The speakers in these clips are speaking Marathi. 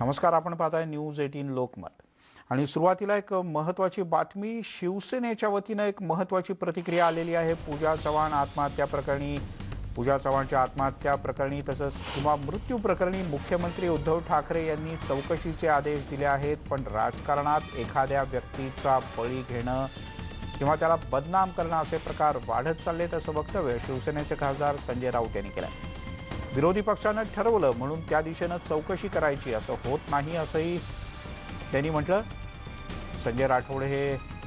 नमस्कार आपण पाहताय न्यूज एटीन लोकमत. आणि सुरुवातीला एक महत्वाची बातमी शिवसेनेच्या वतीनं एक महत्वाची प्रतिक्रिया आलेली आहे. पूजा चव्हाण आत्महत्या प्रकरणी पूजा चव्हाणच्या आत्महत्या प्रकरणी तसंच किंवा मृत्यू प्रकरणी मुख्यमंत्री उद्धव ठाकरे यांनी चौकशीचे आदेश दिले आहेत. पण राजकारणात एखाद्या व्यक्तीचा बळी घेणं किंवा त्याला बदनाम करणं असे प्रकार वाढत चाललेत असं वक्तव्य शिवसेनेचे खासदार संजय राऊत यांनी केलं आहे विरोधी पक्षानं ठरवलं म्हणून त्या दिशेनं चौकशी करायची असं होत नाही असंही त्यांनी म्हटलं. संजय राठोड हे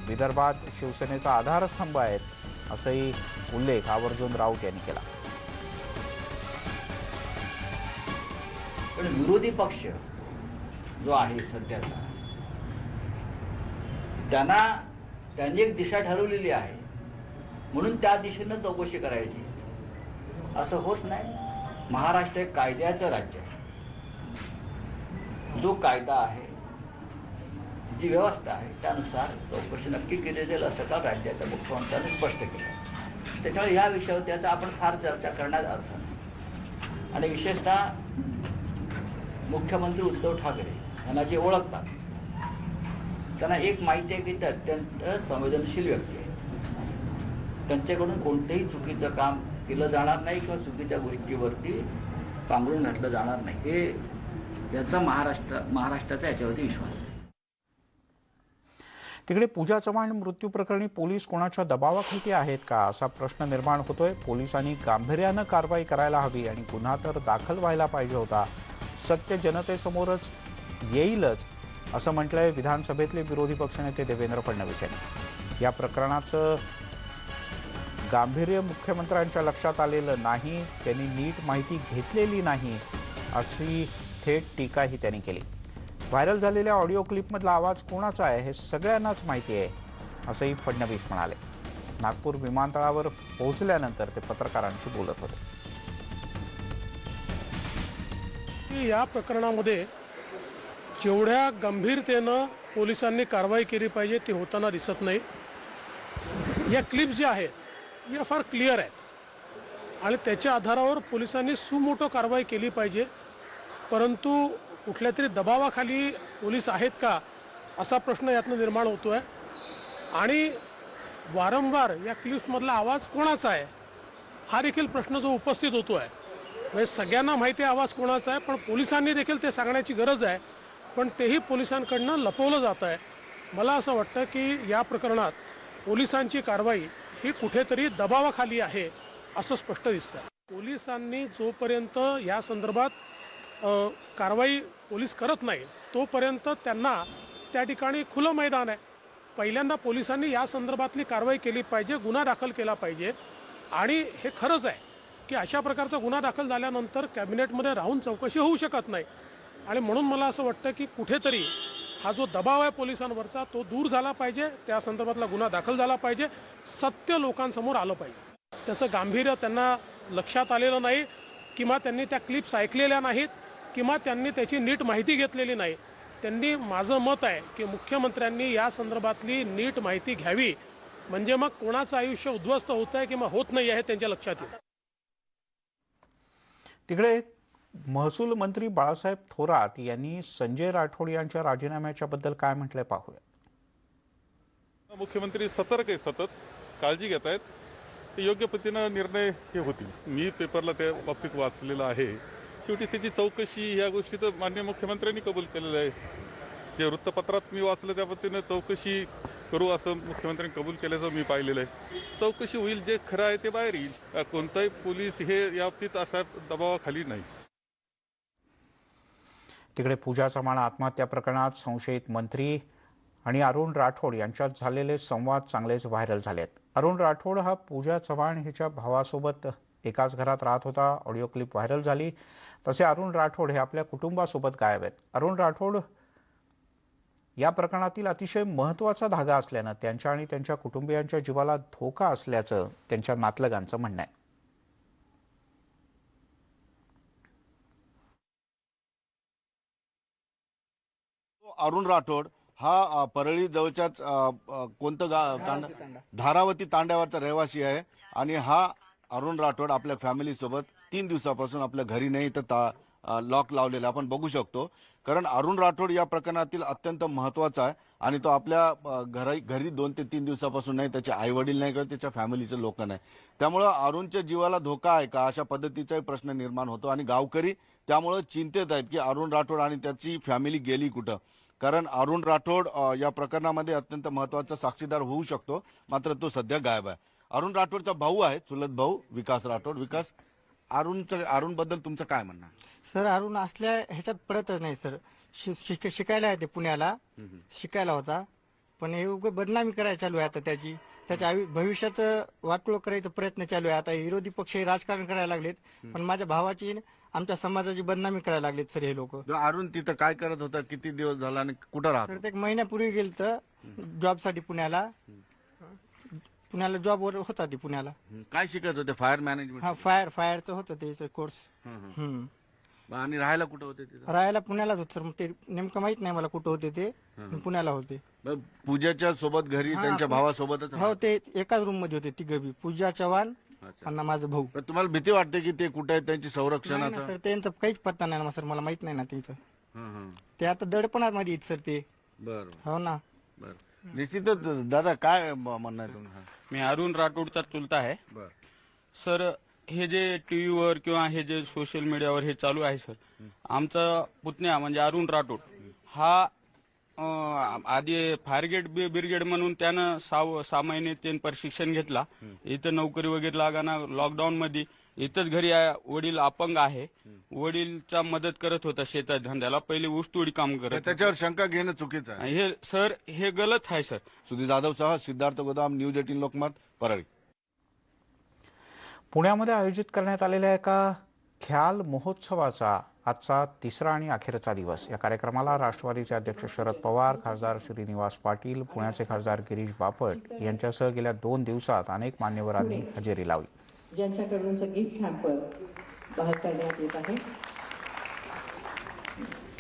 विदर्भात शिवसेनेचा आधारस्तंभ आहेत असंही उल्लेख आवर्जून राऊत यांनी केला. पण विरोधी पक्ष जो आहे सध्याचा त्यांना त्यांनी एक दिशा ठरवलेली आहे. म्हणून त्या दिशेनं चौकशी करायची. असं होत नाही. महाराष्ट्र हे कायद्याचं राज्य आहे. जो कायदा आहे जी व्यवस्था आहे त्यानुसार चौकशी नक्की केली जाईल असं काल राज्याच्या मुख्यमंत्र्यांनी स्पष्ट केलं. त्याच्यामुळे या विषयावर त्याचा आपण फार चर्चा करण्यात अर्थ नाही. आणि विशेषतः मुख्यमंत्री उद्धव ठाकरे यांना जे ओळखतात त्यांना एक माहिती आहे की ते अत्यंत संवेदनशील व्यक्ती आहे त्यांच्याकडून कोणतेही चुकीचं काम केलं जाणार नाही किंवा चुकीच्या गोष्टीवरती पांघरून घातलं जाणार नाही. हे याचा महाराष्ट्र महाराष्ट्राचा याच्यावरती विश्वास आहे. तिकडे पूजा चव्हाण मृत्यू प्रकरणी पोलीस कोणाच्या दबावाखाली आहेत का असा प्रश्न निर्माण होतोय. पोलिसांनी गांभीर्यानं कारवाई करायला हवी आणि गुन्हा तर दाखल व्हायला पाहिजे होता. सत्य जनतेसमोरच येईलच असं म्हटलंय विधानसभेतले विरोधी पक्षनेते देवेंद्र फडणवीस यांनी. या प्रकरणाचं गांभीर्य मुख्यमंत्र्यांच्या लक्षात आलेलं नाही त्यांनी नीट माहिती घेतलेली नाही अशी थेट टीकाही त्यांनी केली. व्हायरल झालेल्या ऑडिओ क्लिपमधला आवाज कोणाचा आहे हे सगळ्यांनाच माहिती आहे असंही फडणवीस म्हणाले. नागपूर विमानतळावर पोहोचल्यानंतर ते पत्रकारांशी बोलत होते. की या प्रकरणामध्ये जेवढ्या गंभीरतेनं पोलिसांनी कारवाई केली पाहिजे ती होताना दिसत नाही. या क्लिप्स ज्या आहेत या फार क्लिअर आहेत आणि त्याच्या आधारावर पोलिसांनी सुमोठो कारवाई केली पाहिजे. परंतु कुठल्या तरी दबावाखाली पोलीस आहेत का असा प्रश्न यातनं निर्माण होतो आहे आणि वारंवार या क्लिप्समधला आवाज कोणाचा आहे हा देखील प्रश्न जो उपस्थित होतो आहे म्हणजे सगळ्यांना माहिती आहे आवाज कोणाचा आहे पण पोलिसांनी देखील ते सांगण्याची गरज आहे. पण तेही पोलिसांकडनं लपवलं जात आहे. मला असं वाटतं की या प्रकरणात पोलिसांची कारवाई ही कुठेतरी दबावाखाली आहे असं स्पष्ट दिसतं पोलिसांनी जोपर्यंत या संदर्भात कारवाई पोलीस करत नाही तोपर्यंत त्यांना त्या ठिकाणी खुलं मैदान आहे. पहिल्यांदा पोलिसांनी या संदर्भातली कारवाई केली पाहिजे गुन्हा दाखल केला पाहिजे. आणि हे खरंच आहे की अशा प्रकारचा गुन्हा दाखल झाल्यानंतर कॅबिनेटमध्ये राहून चौकशी होऊ शकत नाही. आणि म्हणून मला असं वाटतं की कुठेतरी हा जो दबाव आहे पोलिसांवरचा तो दूर झाला पाहिजे. त्या संदर्भातला गुन्हा दाखल झाला पाहिजे. सत्य लोकांसमोर आलं पाहिजे. त्याचं गांभीर्य त्यांना लक्षात आलेलं नाही किंवा त्यांनी त्या क्लिप्स ऐकलेल्या नाहीत किंवा त्यांनी त्याची नीट माहिती घेतलेली नाही. त्यांनी माझं मत आहे की मुख्यमंत्र्यांनी या संदर्भातली नीट माहिती घ्यावी. म्हणजे मग कोणाचं आयुष्य उद्ध्वस्त होत आहे किंवा होत नाही आहे त्यांच्या लक्षात येईल. तिकडे महसूल मंत्री बाळासाहेब थोरात यांनी संजय राठोड यांच्या राजीनाम्याच्या बद्दल काय म्हटलंय पाहूया. मुख्यमंत्री सतर्क आहे सतत काळजी घेत आहेत. ते योग्य पद्धतीनं निर्णय हे होतील. मी पेपरला त्या बाबतीत वाचलेलं आहे. शेवटी त्याची चौकशी ह्या गोष्टी तर मान्य मुख्यमंत्र्यांनी कबूल केलेलं आहे. जे वृत्तपत्रात मी वाचलं त्या पद्धतीनं चौकशी करू असं मुख्यमंत्र्यांनी कबूल केल्याचं मी पाहिलेलं आहे. चौकशी होईल जे खरं आहे ते बाहेर येईल. कोणताही पोलीस हे या बाबतीत असा दबावाखाली नाही. तिकडे पूजा चव्हाण आत्महत्या प्रकरणात संशयित मंत्री आणि अरुण राठोड यांच्यात झालेले संवाद चांगलेच व्हायरल झालेत. अरुण राठोड हा पूजा चव्हाण हिच्या भावासोबत एकाच घरात राहत होता. ऑडिओ क्लिप व्हायरल झाली. तसे अरुण राठोड हे आपल्या कुटुंबासोबत गायब आहेत. अरुण राठोड या प्रकरणातील अतिशय महत्त्वाचा धागा असल्यानं त्यांच्या आणि त्यांच्या कुटुंबियांच्या जीवाला धोका असल्याचं त्यांच्या नातलगांचं म्हणणं आहे. अरुण राठोड हा परळी जवळच्याच कोणतं गा तांडा धारावती तांड्यावरचा रहिवासी आहे आणि हा अरुण राठोड आपल्या फॅमिलीसोबत तीन दिवसापासून आपल्या घरी नाही तर ता लॉक लावलेला आपण बघू शकतो. कारण अरुण राठोड या प्रकरणातील अत्यंत महत्त्वाचा आहे आणि तो आपल्या अ, घरी घरी दोन ते तीन दिवसापासून नाही त्याचे आई वडील नाही किंवा त्याच्या फॅमिलीचे लोक नाही. त्यामुळं अरुणच्या जीवाला धोका आहे का अशा पद्धतीचाही प्रश्न निर्माण होतो आणि गावकरी त्यामुळं चिंतेत आहेत की अरुण राठोड आणि त्याची फॅमिली गेली कुठं? कारण अरुण राठोड या प्रकरणामध्ये अत्यंत महत्त्वाचा साक्षीदार होऊ शकतो. मात्र तो सध्या गायब आहे. अरुण राठोडचा भाऊ आहे चुलत भाऊ विकास राठोड. विकास अरुणचं अरुणबद्दल तुमचं काय म्हणणं? सर अरुण असल्या ह्याच्यात पडतच नाही सर. शिकायला आहे ते पुण्याला शिकायला होता. पण हे बदनामी करायला चालू आहे आता त्याची. त्याच्या आयु- भविष्याचं वाटोळ करायचा प्रयत्न चालू आहे. आता विरोधी पक्ष हे राजकारण करायला लागलेत. पण माझ्या भावाची आमच्या समाजाची बदनामी करायला लागलेत सर हे लोक. जो अरुण तिथं काय करत होता किती दिवस झाला आणि कुठं राहत? तर ते एक महिन्यापूर्वी गेलं तर जॉबसाठी पुण्याला. पुण्याला जॉबवर होता ते पुण्याला? काय शिकत होते? फायर मॅनेजमेंट हा फायर फायरचं होतं ते कोर्स. हम्म. आणि राहायला कुठं होते तिथं? राहायला पुण्यालाच होतं सर. मग ते नेमकं माहीत नाही मला कुठं होते ते. पण पुण्याला होते. पूजाच्या सोबत घरी त्यांच्या भावासोबतच हो ते एकाच रूममध्ये होते तिघं बी. पूजा चव्हाण आणि माझा भाऊ. तुम्हाला भीती वाटते की ते कुठे आहेत त्यांची नाही संरक्षणाचं ना सर त्यांचं काहीच पत्ता नाही ना सर. मला माहीत नाही ना त्यांचं हं, हं. ते आता दडपणात मध्ये सर ते. बरं. हो ना. बरं. निश्चितच दादा काय म- म्हणणं आहे तुमचं? मी अरुण राठोडचा चुलता आहे. बरं. सर हे जे टीव्हीवर किंवा हे जे सोशल मीडियावर हे चालू आहे सर आमचा पुतण्या म्हणजे अरुण राठोड हा अं, आधी फायरगेट ब्रिगेड म्हणून त्यानं सहा सहा महिने त्यानं प्रशिक्षण घेतला. इथं नोकरी वगैरे लागाना लॉकडाऊन मध्ये इथंच घरी आहे वडील अपंग आहे. वडीलचा मदत करत होता शेतात धंद्याला पहिले ऊसतोडी काम करत होता. त्याच्यावर शंका घेणं चुकीचं आहे. हे सर हे गलत आहे सर. सुधीर जाधवसह सिद्धार्थ गोदाम न्यूज एटीन लोकमत परळी. पुण्यामध्ये आयोजित करण्यात आलेल्या एका ख्याल महोत्सवाचा आजचा तिसरा आणि अखेरचा दिवस. या कार्यक्रमाला राष्ट्रवादीचे अध्यक्ष शरद पवार खासदार श्रीनिवास पाटील पुण्याचे खासदार गिरीश बापट यांच्यासह गेल्या दोन दिवसात अनेक मान्यवरांनी हजेरी लावली. ज्यांच्याकडूनचं गिफ्ट हॅम्पर बाहेर काढण्यात येत आहे.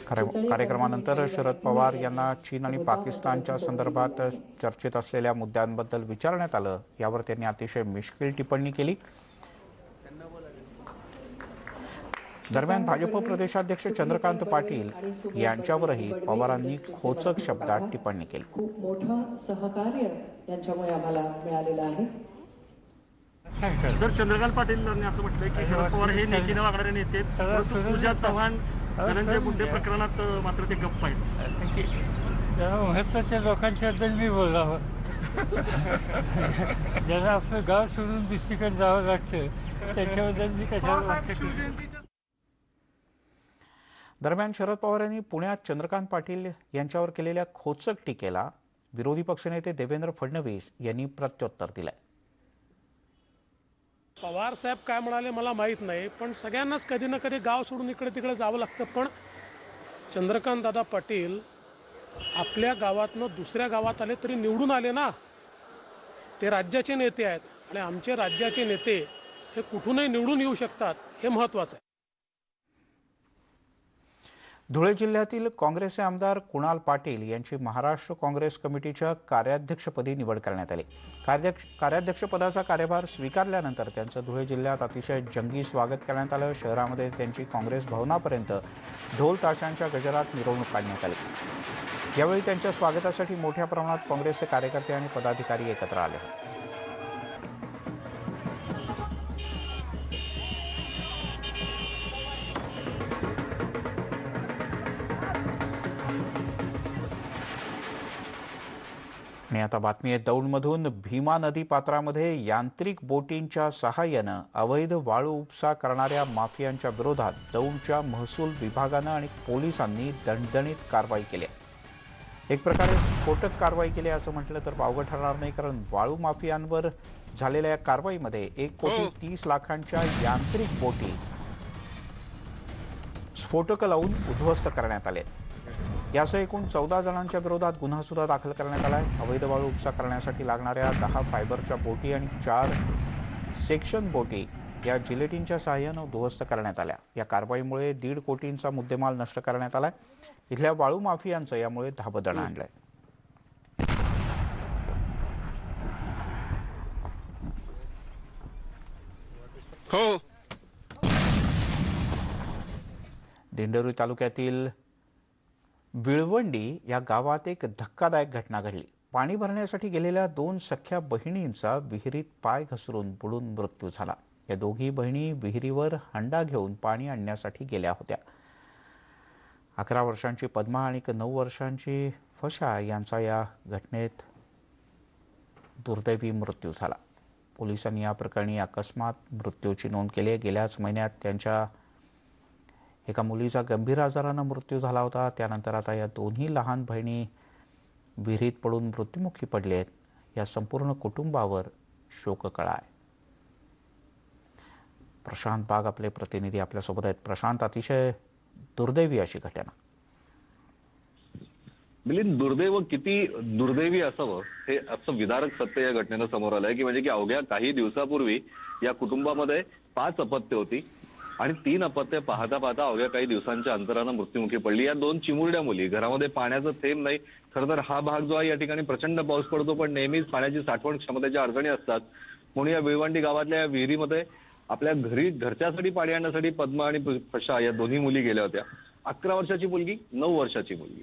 कार्य- कार्यक्रमानंतर शरद पवार यांना चीन आणि पाकिस्तानच्या संदर्भात चर्चेत असलेल्या मुद्द्यांबद्दल विचारण्यात आलं. यावर त्यांनी अतिशय मिश्किल टिप्पणी केली. दरम्यान भाजप प्रदेशाध्यक्ष चंद्रकांत पाटील यांच्यावरही पवारांनी खोचक शब्दात टिप्पणी केली. खूप मोठं सहकार्य यांच्यामुळे आम्हाला मिळालेलं आहे. जर चंद्रकांत पाटील यांनी असं म्हटलंय की शरद पवार हे नेकीने वागणारे नेते पूजा चव्हाण धनंजय मुंडे प्रकरणात मात्र ते गप्प आहेत. महत्त्वाच्या लोकांच्याबद्दल मी बोलला हो ज्यांना आपलं गाव सोडून दुसरीकडे जावं लागतं. त्याच्याबद्दल मी कशाला दरम्यान शरद पवार यांनी पुण्यात चंद्रकांत पाटील यांच्यावर केलेल्या खोचक टीकेला विरोधी पक्षनेते देवेंद्र फडणवीस यांनी प्रत्युत्तर दिलंय. पवार साहेब काय म्हणाले मला माहीत नाही पण सगळ्यांनाच कधी ना कधी गाव सोडून इकडे तिकडे जावं लागतं. पण चंद्रकांत दादा पाटील आपल्या गावातनं दुसऱ्या गावात आले तरी निवडून आले ना. ते राज्याचे नेते आहेत आणि आमचे राज्याचे नेते हे कुठूनही निवडून येऊ शकतात हे महत्त्वाचं आहे. धुळे जिल्ह्यातील काँग्रेसचे आमदार कुणाल पाटील यांची महाराष्ट्र काँग्रेस कमिटीच्या कार्याध्यक्षपदी निवड करण्यात आली. कार्याध्यक्ष कार्याध्यक्षपदाचा कार्यभार स्वीकारल्यानंतर त्यांचं धुळे जिल्ह्यात अतिशय जंगी स्वागत करण्यात आलं. शहरामध्ये त्यांची काँग्रेस भवनापर्यंत ढोल ताशांच्या गजरात मिरवणूक काढण्यात आली. यावेळी त्यांच्या स्वागतासाठी मोठ्या प्रमाणात काँग्रेसचे कार्यकर्ते आणि पदाधिकारी एकत्र आले. आणि आता बातमी आहे दौंडमधून भीमा नदी पात्रामध्ये यांत्रिक बोटींच्या सहाय्यानं अवैध वाळू उपसा करणाऱ्या माफियांच्या विरोधात दौंडच्या महसूल विभागानं आणि पोलिसांनी दणदणीत कारवाई केली आहे. एक प्रकारे स्फोटक कारवाई केली असं म्हटलं तर वावगं ठरणार नाही कारण वाळू माफियांवर झालेल्या या कारवाईमध्ये एक कोटी तीस लाखांच्या यांत्रिक बोटी स्फोटकं लावून उद्ध्वस्त करण्यात आले यासह एकूण चौदा जणांच्या विरोधात गुन्हा सुद्धा दाखल करण्यात आला आहे. अवैध वाळू उपसा करण्यासाठी लागणाऱ्या दहा फायबरच्या बोटी आणि चार सेक्शन बोटी या जिलेटिनच्या सहाय्यानं उद्ध्वस्त करण्यात आल्या. या कारवाईमुळे दीड कोटींचा मुद्देमाल नष्ट करण्यात आलाय. इथल्या वाळू माफियांचं यामुळे धाबदण आणलंय. दिंडोरी तालुक्यातील विळवंडी या गावात एक धक्कादायक घटना घडली. पाणी भरण्यासाठी गेलेल्या दोन सख्या बहिणींचा विहिरीत पाय घसरून बुडून मृत्यू झाला. या दोघी बहिणी विहिरीवर हंडा घेऊन पाणी आणण्यासाठी गेल्या होत्या. अकरा वर्षांची पद्मा आणि नऊ वर्षांची फशा यांचा या घटनेत दुर्दैवी मृत्यू झाला. पोलिसांनी या प्रकरणी अकस्मात मृत्यूची नोंद केली आहे. गेल्याच महिन्यात त्यांच्या एका मुलीचा गंभीर आजारानं मृत्यू झाला होता. त्यानंतर आता या दोन्ही लहान बहिणी विहिरीत पडून मृत्युमुखी पडले आहेत. या संपूर्ण कुटुंबावर शोककळा आहे. प्रशांत बाग आपले प्रतिनिधी आपल्यासोबत आहेत. प्रशांत अतिशय दुर्दैवी अशी घटना. मिलिंद दुर्दैव किती दुर्दैवी असावं हे असं विदारक सत्य या घटनेनं समोर आलंय की म्हणजे की अवघ्या काही दिवसापूर्वी या कुटुंबामध्ये पाच अपत्य होती. आणि तीन अपत्य पाहता पाहता अवघ्या काही दिवसांच्या अंतरानं मृत्युमुखी पडली. या दोन चिमुरड्या मुली घरामध्ये पाण्याचं थेंब नाही खरं तर हा भाग जो आहे या ठिकाणी प्रचंड पाऊस पडतो पण नेहमीच पाण्याची साठवण क्षमतेच्या अडचणी असतात. म्हणून या विळवंडी गावातल्या या विहिरीमध्ये आपल्या घरी घरच्यासाठी पाणी आणण्यासाठी पद्मा आणि फशा या दोन्ही मुली गेल्या होत्या. अकरा वर्षाची मुलगी नऊ वर्षाची मुलगी.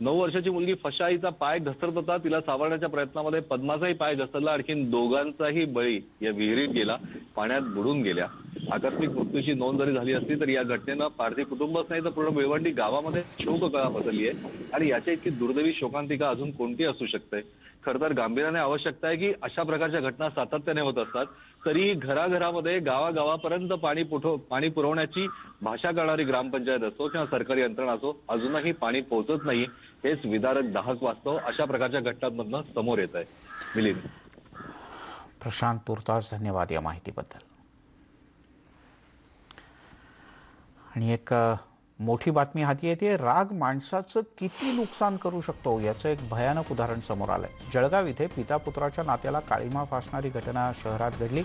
नऊ वर्षाची मुलगी फशाईचा पाय घसरत होता. तिला सावरण्याच्या प्रयत्नामध्ये पद्माचाही पाय घसरला. आणखीन दोघांचाही बळी या विहिरीत गेला. पाण्यात बुडून गेल्या. आकस्मिक मृत्यूची नोंद जरी झाली असली तर या घटनेनं पारधी कुटुंबच नाही तर पूर्ण भिवंडी गावामध्ये शोककळा पसरली आहे. आणि याच्या इतकी दुर्दैवी शोकांतिका अजून कोणती असू शकते? खरं तर गांभीर्याने आवश्यकता आहे की अशा प्रकारच्या घटना सातत्याने होत असतात. तरी घराघरामध्ये गावागावापर्यंत पाणी पुठव पाणी पुरवण्याची भाषा करणारी ग्रामपंचायत असो किंवा सरकारी यंत्रणा असो अजूनही पाणी पोहोचत नाही. हेच विदारक दाहक वास्तव अशा प्रकारच्या घटनांमधनं समोर येत आहे. मिलिंद. प्रशांत तुर्तास धन्यवाद या माहितीबद्दल. आणि एक मोठी बातमी हाती येते राग माणसाचं किती नुकसान करू शकतो याचं एक भयानक उदाहरण समोर आलंय. जळगाव इथे पिता पुत्राच्या नात्याला काळीमा फासणारी घटना शहरात घडली.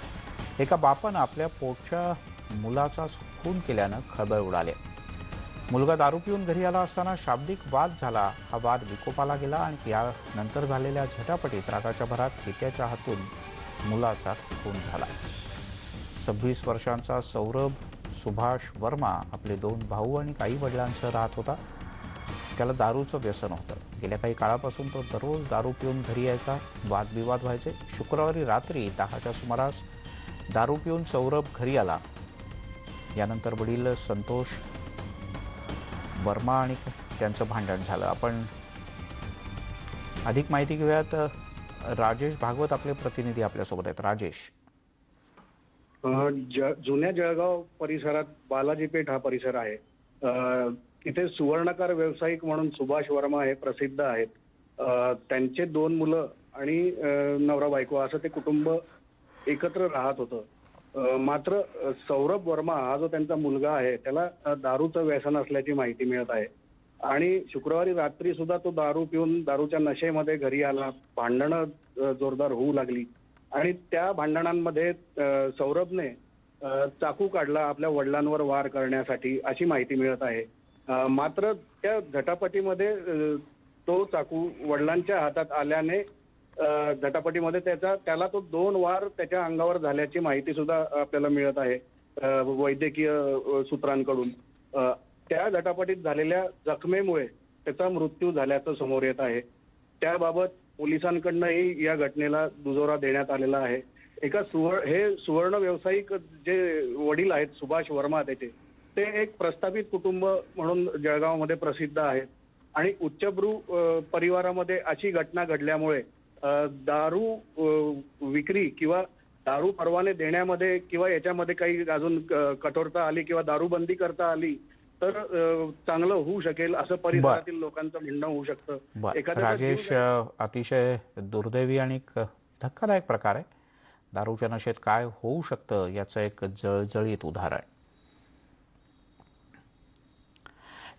एका बापानं आपल्या पोटच्या मुलाचा खून केल्यानं खळबळ उडाले. मुलगा दारू पिऊन घरी आला असताना शाब्दिक वाद झाला. हा वाद विकोपाला गेला आणि यानंतर झालेल्या झटापटीत रागाच्या भरात पित्याच्या हातून मुलाचा खून झाला. सव्वीस वर्षांचा सौरभ सुभाष वर्मा आपले दोन भाऊ आणि काही वडिलांसह राहत होता. त्याला दारूचं व्यसन होतं. गेल्या काही काळापासून तो दररोज दारू पिऊन घरी यायचा. वादविवाद व्हायचे. शुक्रवारी रात्री दहाच्या सुमारास दारू पिऊन सौरभ घरी आला. यानंतर वडील संतोष वर्मा आणि त्यांचं भांडण झालं. आपण अधिक माहिती घेऊयात. राजेश भागवत आपले प्रतिनिधी आपल्यासोबत आहेत. राजेश. ज- जुन्या जळगाव परिसरात बालाजी पेठ हा परिसर आहे. अ, तिथे सुवर्णकार व्यावसायिक म्हणून सुभाष वर्मा हे प्रसिद्ध आहेत. अ, त्यांचे दोन मुलं आणि अ, नवरा बायको असं ते कुटुंब एकत्र राहत होतं. अ, मात्र अ, सौरभ वर्मा हा जो त्यांचा मुलगा आहे त्याला अ, दारूचं व्यसन असल्याची माहिती मिळत आहे. आणि शुक्रवारी रात्री सुद्धा तो दारू पिऊन दारूच्या नशेमध्ये घरी आला. भांडणं अ, जोरदार होऊ लागली. आणि त्या भांडणांमध्ये सौरभने चाकू काढला आपल्या वडिलांवर वार करण्यासाठी अशी माहिती मिळत आहे. मात्र त्या झटापटीमध्ये तो चाकू वडिलांच्या हातात आल्याने झटापटीमध्ये त्याचा त्याला तो दोन वार त्याच्या अंगावर झाल्याची माहिती सुद्धा आपल्याला मिळत आहे वैद्यकीय सूत्रांकडून. त्या झटापटीत झालेल्या जखमेमुळे त्याचा मृत्यू झाल्याचं समोर येत आहे. त्याबाबत पोलिसांकडनंही या घटनेला दुजोरा देण्यात आलेला आहे. एका सुवर्ण हे सुवर्ण व्यावसायिक जे वडील आहेत सुभाष वर्मा त्याचे ते एक प्रस्थापित कुटुंब म्हणून जळगावमध्ये प्रसिद्ध आहेत. आणि उच्चभ्रू परिवारामध्ये अशी घटना घडल्यामुळे दारू विक्री किंवा दारू परवाने देण्यामध्ये किंवा याच्यामध्ये काही अजून कठोरता आली किंवा दारूबंदी करता आली तर चांगलं होऊ शकेल असं परिसरातील लोकांचं म्हणणं होऊ शकतं. राजेश अतिशय दुर्दैवी आणि धक्कादायक प्रकार आहे. दारूच्या नशेत काय होऊ शकतं याचं एक जळजळीत उदाहरण.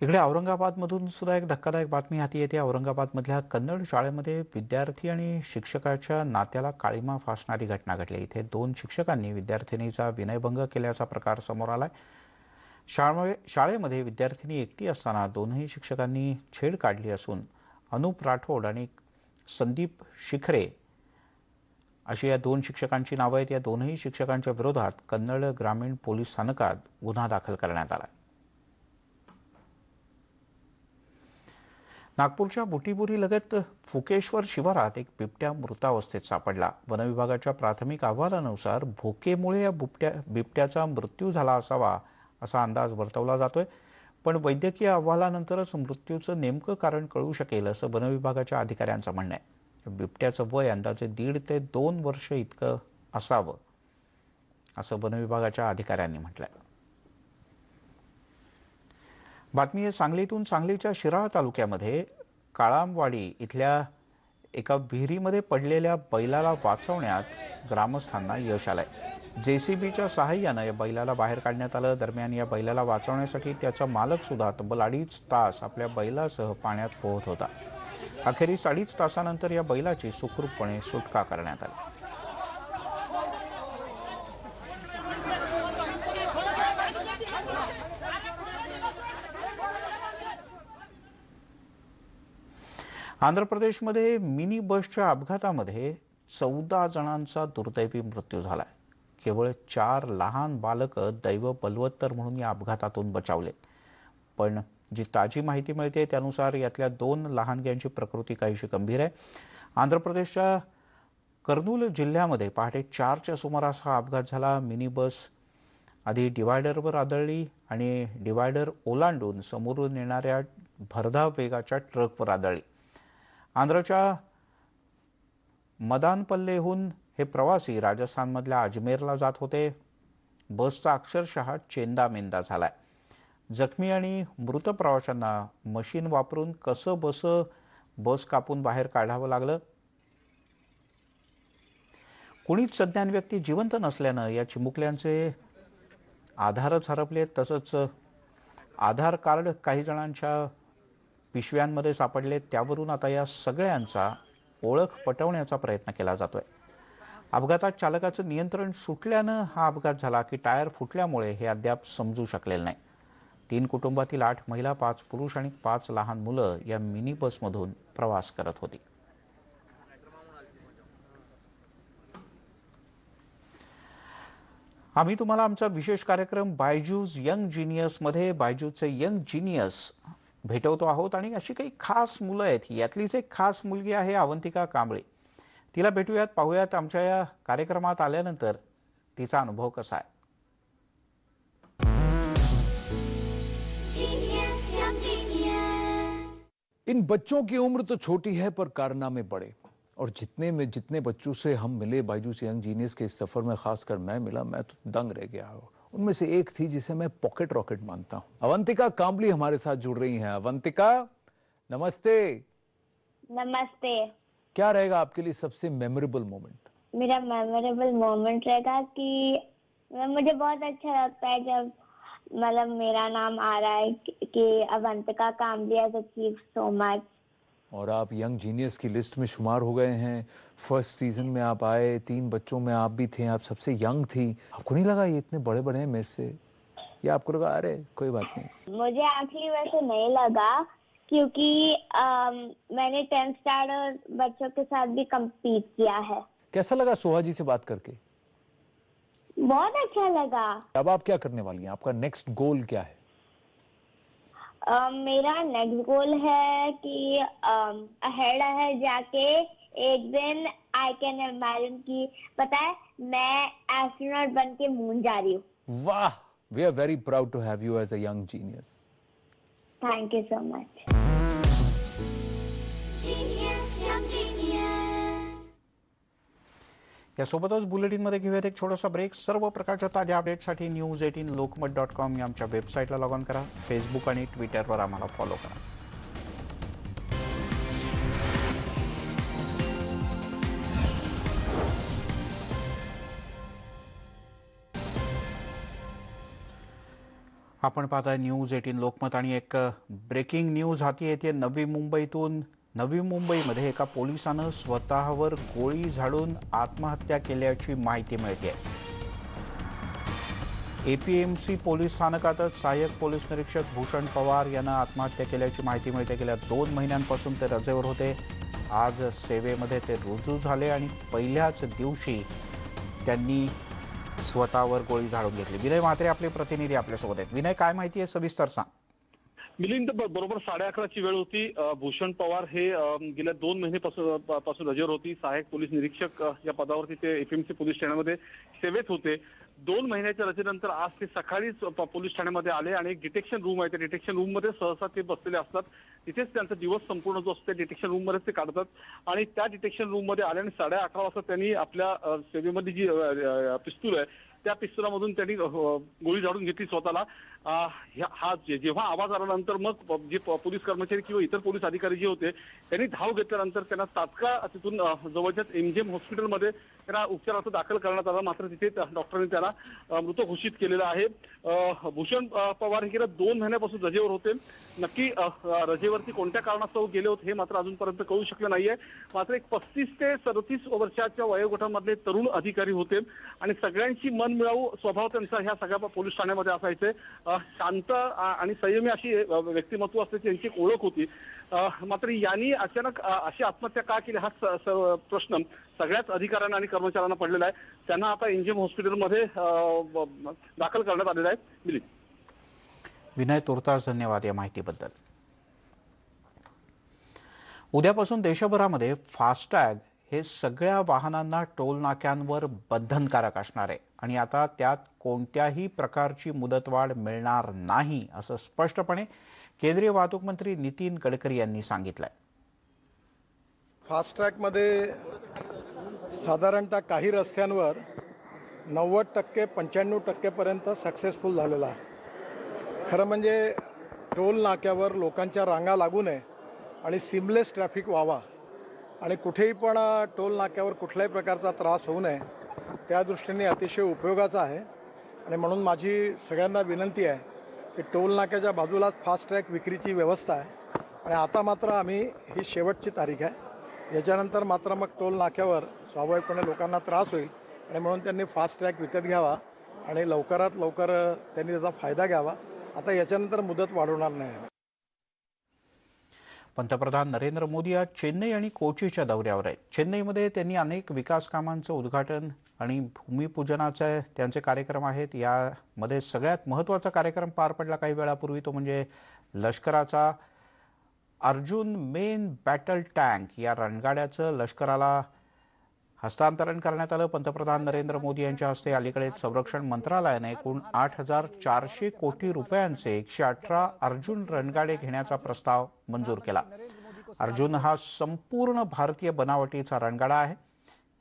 इकडे औरंगाबादमधून सुद्धा एक धक्कादायक बातमी हाती येते. औरंगाबादमधल्या कन्नड शाळेमध्ये विद्यार्थी आणि शिक्षकाच्या नात्याला काळीमा फासणारी घटना घडली. इथे दोन शिक्षकांनी विद्यार्थिनीचा विनयभंग केल्याचा प्रकार समोर आलाय. शाळे शाळेमध्ये विद्यार्थिनी एकटी असताना दोनही शिक्षकांनी छेड काढली असून अनुप राठोड आणि संदीप शिखरे अशी या दोन शिक्षकांची नावं आहेत. या दोनही शिक्षकांच्या विरोधात कन्नड ग्रामीण पोलीस स्थानकात गुन्हा दाखल करण्यात आला. नागपूरच्या बुटीबुरी लगत फुकेश्वर शिवारात एक बिबट्या मृतावस्थेत सापडला. वनविभागाच्या प्राथमिक अहवालानुसार भोकेमुळे या बुबट्या बिबट्याचा मृत्यू झाला असावा असा अंदाज वर्तवला जातोय. पण वैद्यकीय अहवालानंतरच मृत्यूचं नेमकं कारण कळू शकेल असं वनविभागाच्या अधिकाऱ्यांचं म्हणणं आहे. बिबट्याचं वय अंदाजे दीड ते दोन वर्ष इतकं असावं असं वनविभागाच्या अधिकाऱ्यांनी म्हटलंय. बातमी आहे सांगलीतून सांगलीच्या शिराळा तालुक्यामध्ये काळामवाडी इथल्या एका विहिरीमध्ये पडलेल्या बैलाला वाचवण्यात ग्रामस्थांना यश आलंय. जेसीबीच्या सहाय्यानं या बैलाला बाहेर काढण्यात आलं. दरम्यान या बैलाला वाचवण्यासाठी त्याचा मालक सुद्धा तब्बल अडीच तास आपल्या बैलासह पाण्यात पोहत होता. अखेरीस अडीच तासानंतर या बैलाची सुखरूपपणे सुटका करण्यात आली. आंध्र प्रदेशमध्ये मिनी बसच्या अपघातामध्ये चौदा जणांचा दुर्दैवी मृत्यू झाला आहे केवळ चार लहान बालकं दैव बलवत्तर म्हणून या अपघातातून बचावले. पण जी ताजी माहिती मिळते त्यानुसार यातल्या दोन लहानग्यांची प्रकृती काहीशी गंभीर आहे. आंध्र प्रदेशच्या कर्नूल जिल्ह्यामध्ये पहाटे चारच्या सुमारास हा अपघात झाला. मिनी बस आधी डिवायडरवर आदळली आणि डिवायडर ओलांडून समोरून येणाऱ्या भरधाव वेगाच्या ट्रकवर आदळली. आंध्रच्या मदानपल्लेहून हे प्रवासी राजस्थानमधल्या अजमेरला जात होते. बसचा अक्षरशः चेंदामेंदा झालाय. जखमी आणि मृत प्रवाशांना मशीन वापरून कसं बस बस कापून बाहेर काढावं लागलं? कुणीच सज्ञान व्यक्ती जिवंत नसल्यानं या चिमुकल्यांचे आधारच हरपले. तसंच आधार कार्ड काही जणांच्या पिशव्यांमध्ये सापडले त्यावरून आता या सगळ्यांचा ओळख पटवण्याचा प्रयत्न केला जातोय. अपघातात चालकाचं नियंत्रण सुटल्यानं हा अपघात झाला की टायर फुटल्यामुळे हे अद्याप समजू शकलेलं नाही. तीन कुटुंबातील आठ महिला पाच पुरुष आणि पाच लहान मुलं या मिनी बसमधून प्रवास करत होती. आम्ही तुम्हाला आमचा विशेष कार्यक्रम बायजूज यंग जिनियसमध्ये बायजूजचे यंग जिनियस भेटवतो आहोत आणि अशी काही खास मुलं आहेत. यातलीच एक खास मुलगी आहे अवंतिका कांबळे. तिला भेटूयात पाहूयात आमच्या या कार्यक्रमात आल्यानंतर तिचा अनुभव कसा आहे. इन बच्चों की उम्र तो छोटी है पर कारनामे बड़े। और जितने में जितने बच्चों से हम मिले बायजूस यंग जीनियस के इस सफ़र में खासकर मैं मिला मैं तो दंग रह गया उनमें से एक थी जिसे मैं पॉकेट रॉकेट मानता हूँ। अवंतिका कांबली हमारे साथ जुड़ रही हैं। अवंतिका नमस्ते। नमस्ते। क्या रहेगा आपके लिए सबसे मेमोरेबल मोमेंट मेरा मेमोरेबल मोमेंट रहेगा कि मुझे बहुत अच्छा लगता है जब मतलब मेरा नाम आ रहा है कि- कि Avantika Kamli has achieve so much और आप यंग जीनियस की लिस्ट में शुमार हो गए हैं। फ़र्स्ट सीज़न में आप आए तीन बच्चों में आप भी थे आप सबसे यंग थी। आपको नहीं लगा ये इतने बड़े बड़े हैं मेरे से? या आपको लगा अरे कोई बात नहीं। मुझे एक्चुअली वैसे नहीं लगा क्योंकि अम, मैंने टेंथ स्टैंडर्ड बच्चों के साथ भी कम्पीट किया है। कैसा लगा सोहा जी से बात करके? बहुत अच्छा लगा। अब आप क्या करने वाली हैं? आपका नेक्स्ट गोल क्या है? मेरा नेक्स्ट गोल है कि अहेड अहेड जाके एक दिन आई कैन इमेजिन कि पता है मैं एस्ट्रोनॉट बन के मून जा रही हूँ। वाह we are very proud to have you as a young genius thank you so much यासोबतच बुलेटिनमध्ये घेऊयात एक छोटासा ब्रेक सर्व प्रकारच्या ताज्या अपडेटसाठी news eighteen Lokmat dot com या आमच्या वेबसाईटला लॉग ऑन करा. फेसबुक आणि ट्विटरवर आम्हाला फॉलो करा. आपण पाहताय न्यूज एटीन लोकमत आणि एक ब्रेकिंग न्यूज हाती येते नवी मुंबईतून. नवी मुंबईमध्ये एका पोलिसानं स्वतःवर गोळी झाडून आत्महत्या केल्याची माहिती मिळते एपीएमसी पोलीस स्थानकातच सहाय्यक पोलीस निरीक्षक भूषण पवार यांना आत्महत्या केल्याची माहिती मिळते. गेल्या दोन महिन्यांपासून ते रजेवर होते. आज सेवेमध्ये ते रुजू झाले आणि पहिल्याच दिवशी त्यांनी स्वतःवर गोळी झाडून घेतली. विनय म्हात्रे आपले प्रतिनिधी आपल्यासोबत आहेत. विनय काय माहिती आहे सविस्तर सांग. मिलिंद बरोबर साडे अकराची वेळ होती. भूषण पवार हे गेल्या दोन महिनेपासून पासून रजेवर होती. सहाय्यक पोलीस निरीक्षक या पदावरती ते एफएमसी पोलीस ठाण्यामध्ये सेवेत होते. दोन महिन्याच्या रजेनंतर आज ते सकाळीच प- पोलीस ठाण्यामध्ये आले आणि एक डिटेक्शन रूम आहे. त्या डिटेक्शन रूममध्ये सहसा ते बसलेले असतात. तिथेच त्यांचा दिवस संपूर्ण जो असतो डिटेक्शन रूममध्येच ते काढतात. आणि त्या डिटेक्शन रूममध्ये आले आणि साडे अकरा वाजता त्यांनी आपल्या सेवेमध्ये जी पिस्तूल आहे त्या पिस्तुलामधून त्यांनी हो, गोळी झाडून घेतली स्वतःला. हा जे- जेव्हा आवाज आल्यानंतर मग प- जे प- पोलीस कर्मचारी किंवा इतर पोलीस अधिकारी जे होते त्यांनी धाव घेतल्यानंतर त्यांना तात्काळ तिथून जवळच्याच एमजीएम हॉस्पिटलमध्ये त्याला उपचारार्थ दाखल करण्यात आला. मात्र तिथे त्या डॉक्टरांनी त्याला मृत घोषित केलेलं आहे. भूषण पवार हे गेल्या दोन महिन्यापासून रजेवर होते. नक्की रजेवरती कोणत्या कारणास्तव गेले होते हे मात्र अजूनपर्यंत कळू शकलं नाहीये. मात्र एक पस्तीस ते सदतीस वर्षाच्या वयोगटामधले तरुण अधिकारी होते. आणि सगळ्यांची मन मिळावू स्वभाव त्यांचा ह्या सगळ्या पोलीस ठाण्यामध्ये असायचे. शांत आणि संयमी अशी व्यक्तिमत्व असते त्यांची एक ओळख होती. मात्र यांनी अचानक अशी आत्महत्या का केली? हा प्रश्न सगळ्याच अधिकाऱ्यांना आणि कर्मचाऱ्यांना पडलेला आहे. त्यांना आता एनजीएम हॉस्पिटलमध्ये दाखल करण्यात आलेला आहे. दिलीप. विनय तुर्तास धन्यवाद या माहितीबद्दल. उद्यापासून देशभरामध्ये फास्टॅग हे सगळ्या वाहनांना टोल नाक्यांवर बंधनकारक असणार आहे. आणि आता त्यात कोणत्याही प्रकारची मुदतवाढ मिळणार नाही असं स्पष्टपणे केंद्रीय वाहतूक मंत्री नितीन गडकरी यांनी सांगितलंय. फास्टट्रॅकमध्ये साधारणतः काही रस्त्यांवर नव्वद टक्के पंच्याण्णव टक्केपर्यंत सक्सेसफुल झालेला आहे. खरं म्हणजे टोल नाक्यावर लोकांच्या रांगा लागू नये आणि सिमलेस ट्रॅफिक व्हावा आणि कुठेही पण टोल नाक्यावर कुठल्याही प्रकारचा त्रास होऊ नये त्या दृष्टीने अतिशय उपयोगाचा आहे. आणि म्हणून माझी सगळ्यांना विनंती आहे टोल नाक्याच्या बाजूलाच फास्ट ट्रॅक विक्रीची व्यवस्था आहे. आणि आता मात्र आम्ही ही शेवटची तारीख आहे. याच्यानंतर मात्र मग टोल नाक्यावर स्वाभाविकपणे लोकांना त्रास होईल आणि म्हणून त्यांनी फास्ट ट्रॅक विकत घ्यावा आणि लवकरात लवकर त्यांनी त्याचा फायदा घ्यावा. आता याच्यानंतर मुदत वाढवणार नाही पंतप्रधान नरेंद्र मोदी आज चेन्नई आणि कोचीच्या दौऱ्यावर आहेत. चेन्नईमध्ये त्यांनी अनेक विकास कामांचं उद्घाटन आणि भूमिपूजनाचे त्यांचे कार्यक्रम आहेत. यामध्ये सगळ्यात महत्त्वाचा कार्यक्रम पार पडला काही वेळापूर्वी तो म्हणजे लष्कराचा अर्जुन मेन बॅटल टँक या रणगाड्याचं लष्कराला हस्तांतरण करण्यात आलं. पंतप्रधान नरेंद्र मोदी यांच्या हस्ते अलीकडे संरक्षण मंत्रालयाने एकूण आठ हजार चारशे कोटी रुपयांचे एकशे अठरा अर्जुन रणगाडे घेण्याचा प्रस्ताव मंजूर केला. अर्जुन हा संपूर्ण भारतीय बनावटीचा रणगाडा आहे.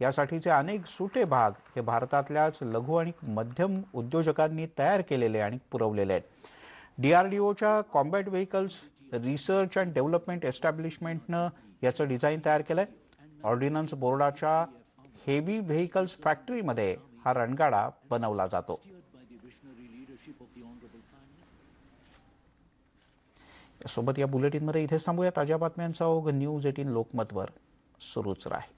यासाठीचे अनेक सुटे भाग हे भारतातल्याच लघु आणि मध्यम उद्योजकांनी तयार केलेले आणि पुरवलेले आहेत. डीआरडीओच्या combat vehicles research and development एस्टॅब्लिशमेंटनं याचं डिझाईन तयार केलं आहे ऑर्डिनन्स बोर्डाच्या हेवी व्हेकल्स फॅक्टरीमध्ये हा रणगाडा बनवला जातो. सोबत या बुलेटिनमध्ये इथेच थांबूया ताज्या बातम्यांचा ओघ न्यूज एटीन लोकमतवर सुरूच राहील.